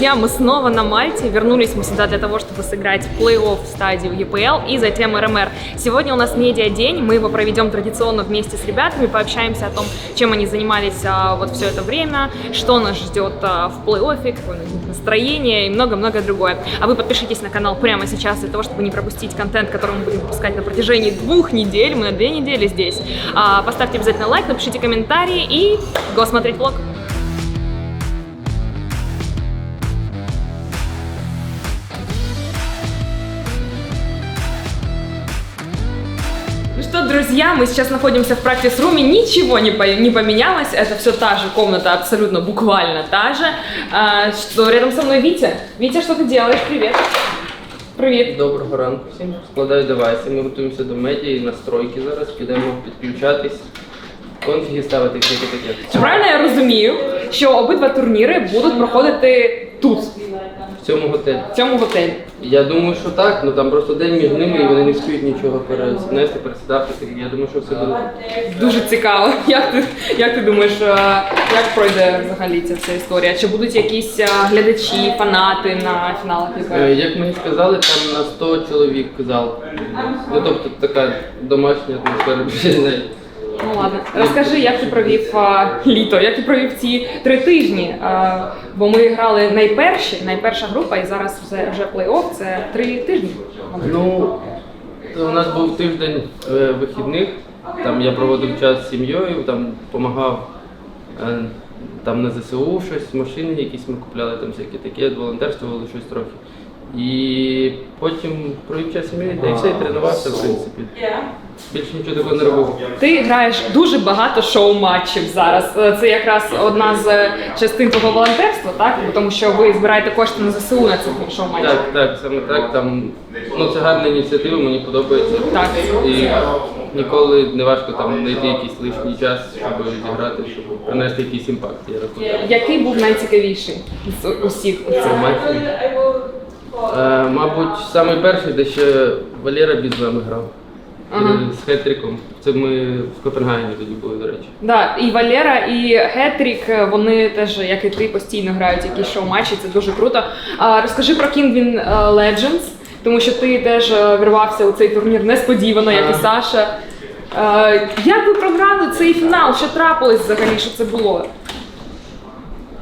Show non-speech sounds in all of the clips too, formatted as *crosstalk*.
друзья, мы снова на Мальте. Вернулись мы сюда для того, чтобы сыграть плей-офф стадию EPL и затем РМР. Сегодня у нас медиа-день, мы его проведем традиционно вместе с ребятами, пообщаемся о том, чем они занимались а, вот все это время, что нас ждет а, в плей-оффе, какое настроение и много-много другое. А вы подпишитесь на канал прямо сейчас для того, чтобы не пропустить контент, который мы будем выпускать на протяжении двух недель. Мы на две недели здесь. А, поставьте обязательно лайк, напишите комментарии и го смотреть влог. что, друзья, мы сейчас находимся в практис-руме, ничего не, по- не поменялось, это все та же комната, абсолютно буквально та же. А, что рядом со мной Витя. Витя, что ты делаешь? Привет. Привіт. Доброго ранку всім. Складаю девайси. Ми готуємося до медіа, настройки зараз, підемо підключатись, конфіги ставити всяке таке. Чи правильно я розумію, що обидва турніри будуть проходити тут, В цьому готелі. в цьому готелі? Я думаю, що так, ну там просто день між ними і вони не встигнуть нічого перенести, пересідати. Я думаю, що все буде. Дуже цікаво. *laughs* Як ти, як ти думаєш, е, як пройде взагалі ця вся історія? Чи будуть якісь е, глядачі, фанати на фіналах Е, Як мені сказали, там на 100 чоловік зал. Ну тобто така домашня атмосфера. *laughs* Ну ладно, розкажи, як ти провів е, літо, як ти провів ці три тижні? Е, бо ми грали найперші, найперша група, і зараз вже, вже плей-офф, це три тижні. Ну, у нас був тиждень е, вихідних, там я проводив час з сім'єю, там допомагав е, там на ЗСУ щось, машини якісь ми купляли, там всяке таке, волонтерствували щось трохи. І потім провів час з сім'єю, та і все, і тренувався, в принципі. Більше нічого такого не робив. Ти граєш дуже багато шоу-матчів зараз. Е, Це якраз одна з е, частин твого волонтерства, так? Бо Тому що ви збираєте кошти на ЗСУ на цих шоу-матчах. Так, так, саме так. Там, ну, це гарна ініціатива, мені подобається. Так. І ніколи не важко там знайти якийсь лишній час, щоб зіграти, щоб принести якийсь імпакт, я рахую. Який був найцікавіший з усіх цих? Це матчі. Е, мабуть, самий перший, де ще Валера Біз з нами грав. Ага. Е, З Хетриком. Це ми в Копенгагені тоді були, до речі. Да, і Валера, і Гетрік, е, вони теж, як і ти, постійно грають якісь шоу-матчі, це дуже круто. А, розкажи про Kingwin е, Legends, тому що ти теж е, вірвався у цей турнір несподівано, як і Саша. Е, як ви програли цей фінал? Що трапилось взагалі? Що це було?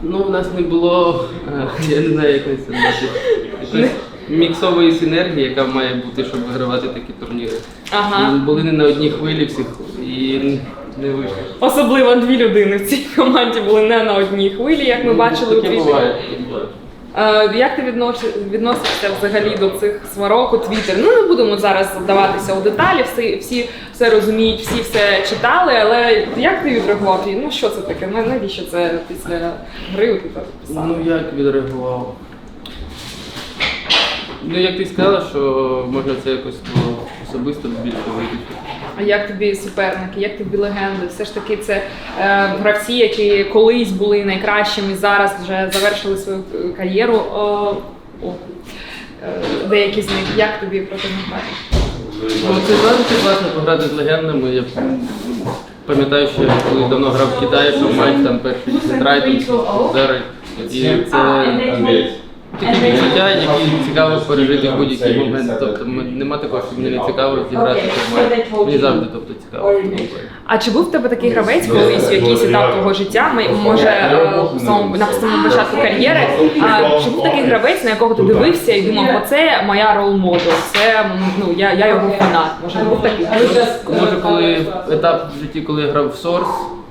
Ну, у нас не було, е, я не знаю, як це назвати, міксової синергії, яка має бути, щоб вигравати такі турніри. Ага. Ми Були не на одній хвилі всіх і не вийшло. Особливо дві людини в цій команді були не на одній хвилі, як ми бачили у Таке твіттері. буває. Е, Як ти відноси- відносишся взагалі до цих сварок у Твіттері? Ну не будемо зараз вдаватися у деталі, всі, всі все розуміють, всі все читали, але як ти відреагував? І, Ну що це таке? Ну, Навіщо це після гри ти так писав? Ну як відреагував? Ну як ти сказала, що можна це якось було особисто більше вирішити. А як тобі суперники, як тобі легенди? Все ж таки, це е, гравці, які колись були найкращими, зараз вже завершили свою е, кар'єру. О, о, е, деякі з них. Як тобі проти них грати? Ну, це завжди класно пограти з легендами. Я пам'ятаю, що я коли давно грав в Китаї, що матч там перший центрай, зараз. І це такі відчуття, які цікаво пережити в будь-який момент. Тобто нема такого, що мені не цікаво зіграти матч. Мені завжди тобто, цікаво. А чи був в тебе такий гравець колись в якийсь етап твого життя? Ми може е, в самому на самому початку кар'єри? А чи був такий гравець, на якого ти дивився і думав, оце моя рол модел, це ну я, я його фанат. Може був такий? Може, коли етап в житті, коли я грав в Source,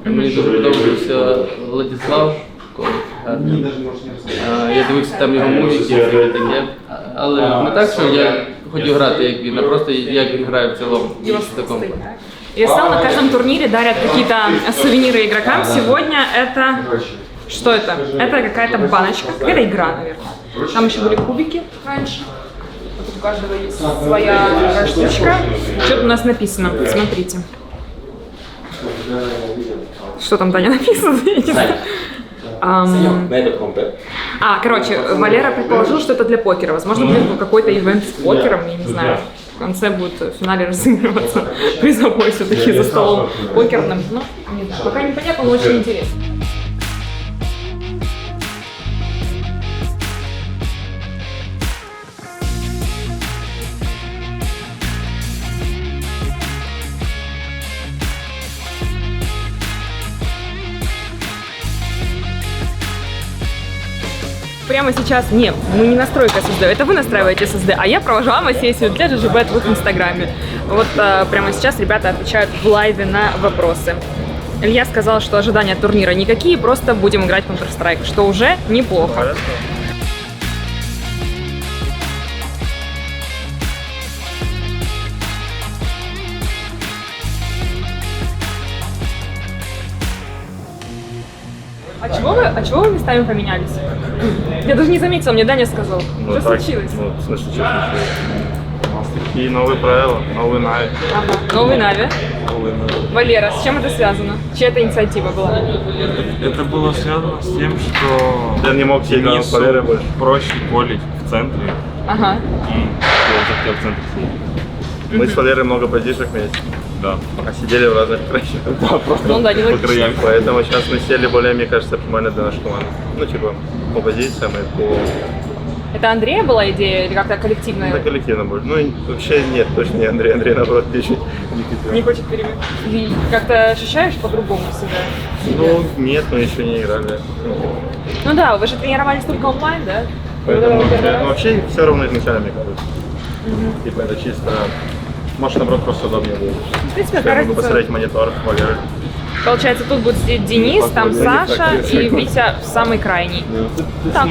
мені дуже подобався Владислав. Колик. А, Я дивився там його музики, все таке. Але не так, що я хотів грати, як він, а просто як він грає в цілому. Его в такому. стиль, да? ESL на каждом турнире дарят какие-то сувениры игрокам. Сегодня это... Что это? Это какая-то баночка, какая-то игра, наверное. Там еще были кубики раньше. Вот тут у каждого есть своя такая штучка. Что тут у нас написано? Смотрите. Что там, Таня, написано? Я не знаю. Ам, а, короче, Валера предположил, что это для покера. Возможно, будет какой-то ивент с покером, я не знаю. В конце будет в финале разыгрываться призовой все-таки за столом покерным. Ну, не знаю. Пока непонятно, но очень интересно. Прямо сейчас... Не, мы не настройка ССД, это вы настраиваете ССД, а я провожу АМА-сессию для ЖЖБ в их инстаграме. Вот а, прямо сейчас ребята отвечают в лайве на вопросы. Илья сказал, что ожидания турнира никакие, просто будем играть в Counter-Strike, что уже неплохо. А чего вы, а чего вы местами поменялись? Я даже не заметила, мне Даня сказал. Ну, что так, случилось? Ну, в смысле, что случилось? У нас такие новые правила, новый Нави. Ага. Новый Нави. Новый Нави. Валера, с чем это связано? Чья это инициатива была? Это было связано с тем, что Я не мог сидеть рядом с Валерой больше. проще колить в центре. Ага. И я захотел в центре сидеть. Мы с Валерой много подишек вместе, Да. а сидели в разных краях. *laughs* Да, просто Ну да, не по логично. краям. Поэтому сейчас мы сели более, мне кажется, оптимально для нашей команды. Ну, типа, по позициям и по... Это Андрея была идея или как-то коллективная? Да, коллективно будет. Ну, вообще нет, точно не Андрей. Андрей, наоборот, *laughs* пишет. Не хочет перемен. Как-то ощущаешь по-другому себя? Ну, нет, мы еще не играли. Ну, да, вы же тренировались только онлайн, да? Поэтому вообще, ну, вообще все равно изначально, мне кажется. Типа, это чисто... Может, наоборот, просто удобнее будет. В принципе, Я могу посмотреть монитор Валеры. Получается, тут будет сидеть Денис, там Саша и. Витя в самый крайний. Так.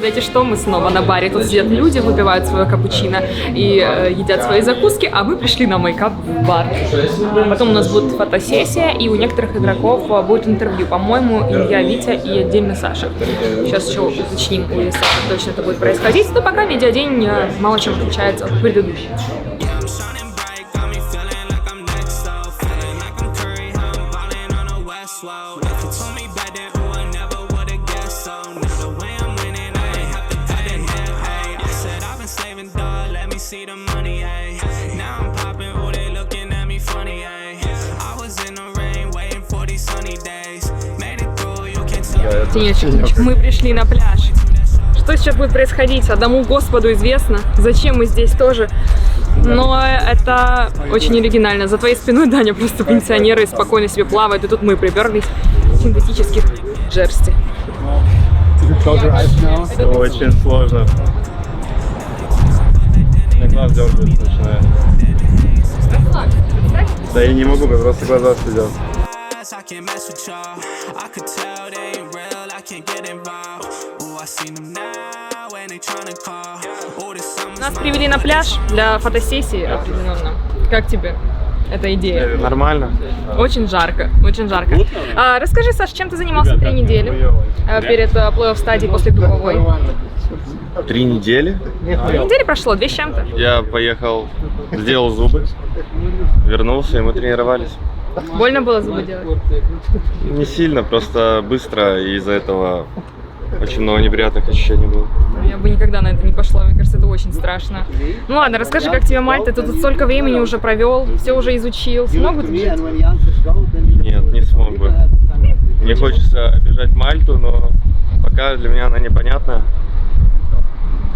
Угадайте, что мы снова на баре. Тут сидят люди, выпивают свое капучино и э, едят свои закуски, а мы пришли на мейкап в бар. Потом у нас будет фотосессия, и у некоторых игроков э, будет интервью. По-моему, Илья, Витя и отдельно Саша. Сейчас еще уточним, у Саши точно это будет происходить. Но пока медиадень э, мало чем отличается от предыдущего. Тенечек, мы пришли на пляж. Что сейчас будет происходить? Одному Господу известно. Зачем мы здесь тоже? Но это очень оригинально. За твоей спиной, *laughs* Даня, просто пенсионеры спокойно себе плавают, и тут мы приперлись в синтетических джерсти. Очень сложно. Мне глаз дергается начинает. Да я не могу, я просто глаза следят. I can't mess with y'all. I could tell they Нас привели на пляж для фотосессии определенно. Как тебе эта идея? Нормально. Очень жарко, очень жарко. А, расскажи, Саш, чем ты занимался три недели а, перед а, плей-офф стадией после групповой? Три недели. Три недели прошло, две с чем-то. Я поехал, сделал зубы, вернулся, и мы тренировались. Больно было зубы делать? Не сильно, просто быстро, и из-за этого очень много неприятных ощущений было. Я бы никогда на это не пошла, мне кажется, это очень страшно. Ну ладно, расскажи, как тебе Мальта, ты тут столько времени уже провел, все уже изучил, смог бы ты жить? Нет, не смог бы. Мне хочется обижать Мальту, но пока для меня она непонятна.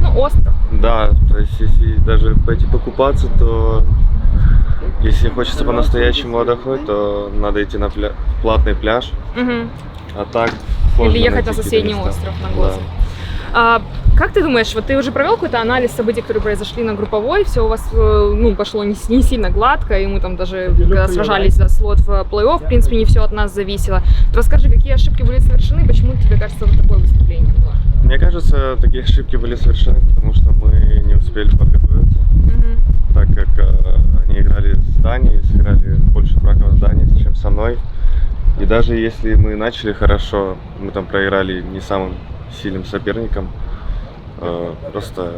Ну, остров. Да, то есть если даже пойти покупаться, то если хочется по-настоящему отдохнуть, то надо идти на пля- платный пляж, Мгм. а так Или ехать на соседний места. остров, на Да. Глазу. А, как ты думаешь, вот ты уже провел какой-то анализ событий, которые произошли на групповой, все у вас э, ну, пошло не, не сильно гладко, и мы там даже когда сражались за слот в плей-офф, в принципе, не все от нас зависело. Вот Расскажи, какие ошибки были совершены, почему тебе кажется вот такое выступление было? Мне кажется, такие ошибки были совершены, потому что мы не успели подготовиться, Мгм. так как э, они играли с Данией, сыграли больше браков с Данией, чем со мной. И даже если мы начали хорошо, мы там проиграли не самым сильным соперником, э, просто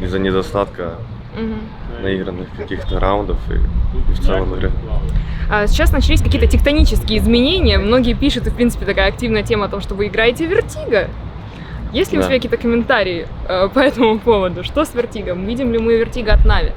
из-за недостатка Мгм. наигранных каких-то раундов и, и в целом игры. А Сейчас начались какие-то тектонические изменения. Многие пишут, и в принципе такая активная тема о том, что вы играете в Вертиго. Есть ли у Да. тебя какие-то комментарии э, по этому поводу? Что с Вертигом? Видим ли мы Вертиго от Нави?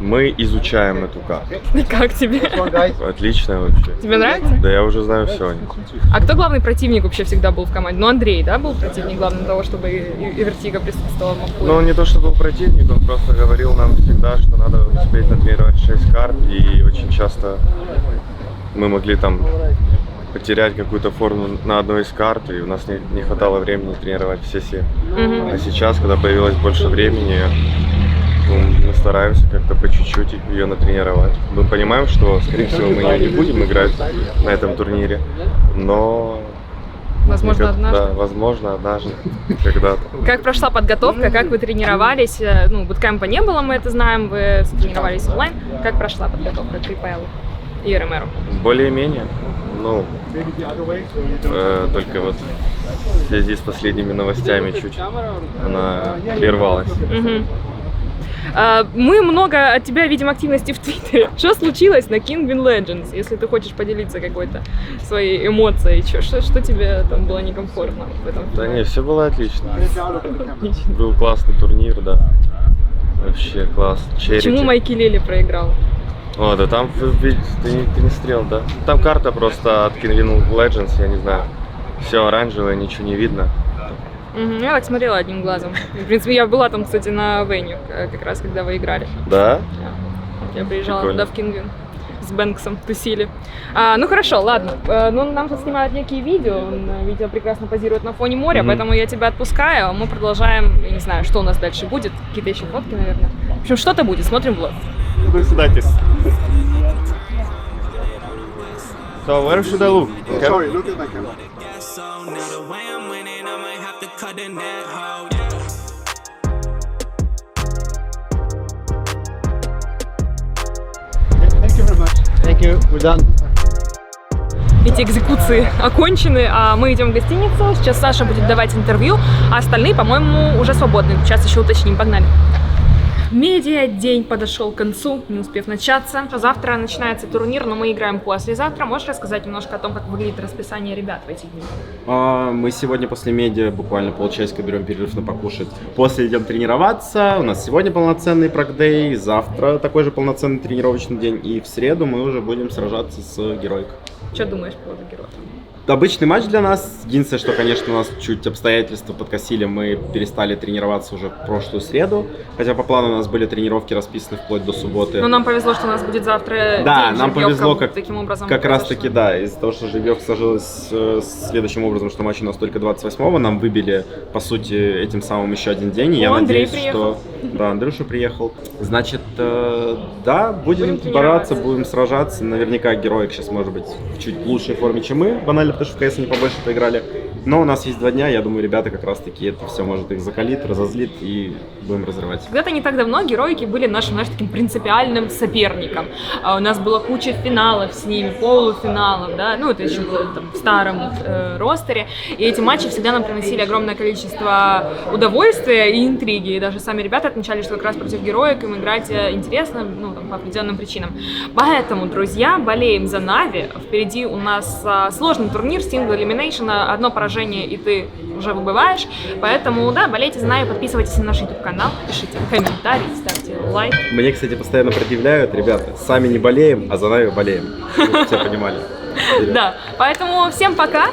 Мы изучаем эту карту. *laughs* Как тебе? Отлично вообще. Тебе нравится? Да я уже знаю все о них. А кто главный противник вообще всегда был в команде? Ну, Андрей, да, был противник главным того, чтобы и, и Вертига присутствовал в? Но он не то, что был противник, он просто говорил нам всегда, что надо успеть натренировать 6 карт, и очень часто мы могли там потерять какую-то форму на одной из карт, и у нас не, не хватало времени тренировать все семь. Мгм. А сейчас, когда появилось больше времени, ну, мы стараемся как-то по чуть-чуть ее натренировать. Мы понимаем, что, скорее всего, мы ее не будем играть на этом турнире, но... Возможно, никак- однажды. Да, возможно, однажды, когда-то. Как прошла подготовка, как вы тренировались? Э, Ну, буткемпа не было, мы это знаем, вы тренировались онлайн. Как прошла подготовка к РПЛ и РМРу? Более-менее. Ну, э, только вот в связи с последними новостями чуть она прервалась. Мгм. А, Мы много от тебя видим активности в Твиттере. *laughs* Что случилось на Kingwin Legends, если ты хочешь поделиться какой-то своей эмоцией? Чё- Что, что тебе там было некомфортно в этом? Да не, все было отлично. Был классный турнир, да. Вообще класс. Почему Черити. Майки Лели проиграл? О, да там ты не, ты не стрел, да? Там карта просто от Kingwin Legends, я не знаю. Все оранжевое, ничего не видно. Мгм, Я так смотрела одним глазом. В принципе, я была там, кстати, на веню, как раз когда вы играли. Да? Я приезжала Прикольно. туда в Кингвин с Бэнксом тусили. А, ну хорошо, ладно. Э, Ну, нам тут снимают некие видео. Он, э, Видео прекрасно позирует на фоне моря, Мгм. поэтому я тебя отпускаю. а Мы продолжаем. Я не знаю, что у нас дальше будет. Какие-то еще фотки, наверное. В общем, что-то будет. Смотрим влог. So where should I look? Guess so. Now the way I'm cut the net hoe. Yeah. Thank you. We're done. Эти экзекуции окончены, а мы идем в гостиницу. Сейчас Саша будет давать интервью, а остальные, по-моему, уже свободны. Сейчас еще уточним. Погнали. Медиа день подошел к концу, не успев начаться. Завтра начинается турнир, но мы играем послезавтра. Можешь рассказать немножко о том, как выглядит расписание ребят в эти дни? А, Мы сегодня после медиа буквально полчасика берем перерыв на покушать. После идем тренироваться. У нас сегодня полноценный прокдей, завтра такой же полноценный тренировочный день. И в среду мы уже будем сражаться с героикой. Что думаешь по поводу героя? Обычный матч для нас. Единственное, что, конечно, у нас чуть обстоятельства подкосили. Мы перестали тренироваться уже в прошлую среду. Хотя по плану у нас были тренировки расписаны вплоть до субботы. Ну, нам повезло, что у нас будет завтра Да, нам повезло, как, таким образом как раз таки, да, из-за того, что жеребьевка сложилась э, следующим образом, что матч у нас только 28-го, нам выбили, по сути, этим самым еще один день, и я О, Андрей надеюсь, приехал. что... Да, Андрюша приехал. Значит, э, да, будем, Будем бороться, будем сражаться. Наверняка героик сейчас может быть в чуть лучшей форме, чем мы, банально, потому что в КС они побольше поиграли. Но у нас есть два дня, я думаю, ребята как раз-таки это все может их закалит, разозлит, и будем разрывать. Когда-то не так давно героики были нашим, знаешь, таким принципиальным соперником. А у нас была куча финалов с ними, полуфиналов, да, ну это еще было там, в старом э, ростере. И эти матчи всегда нам приносили огромное количество удовольствия и интриги. И даже сами ребята отмечали, что как раз против героик им играть э, интересно, ну там по определенным причинам. Поэтому, друзья, болеем за Нави. Впереди у нас а, сложный турнир, сингл Elimination, одно поражение и ты уже выбываешь. Поэтому, да, болейте за Нави, подписывайтесь на наш YouTube канал, пишите комментарии, ставьте лайк. Мне, кстати, постоянно предъявляют, ребята, сами не болеем, а за нами болеем. *laughs* Все понимали. Да, поэтому всем пока,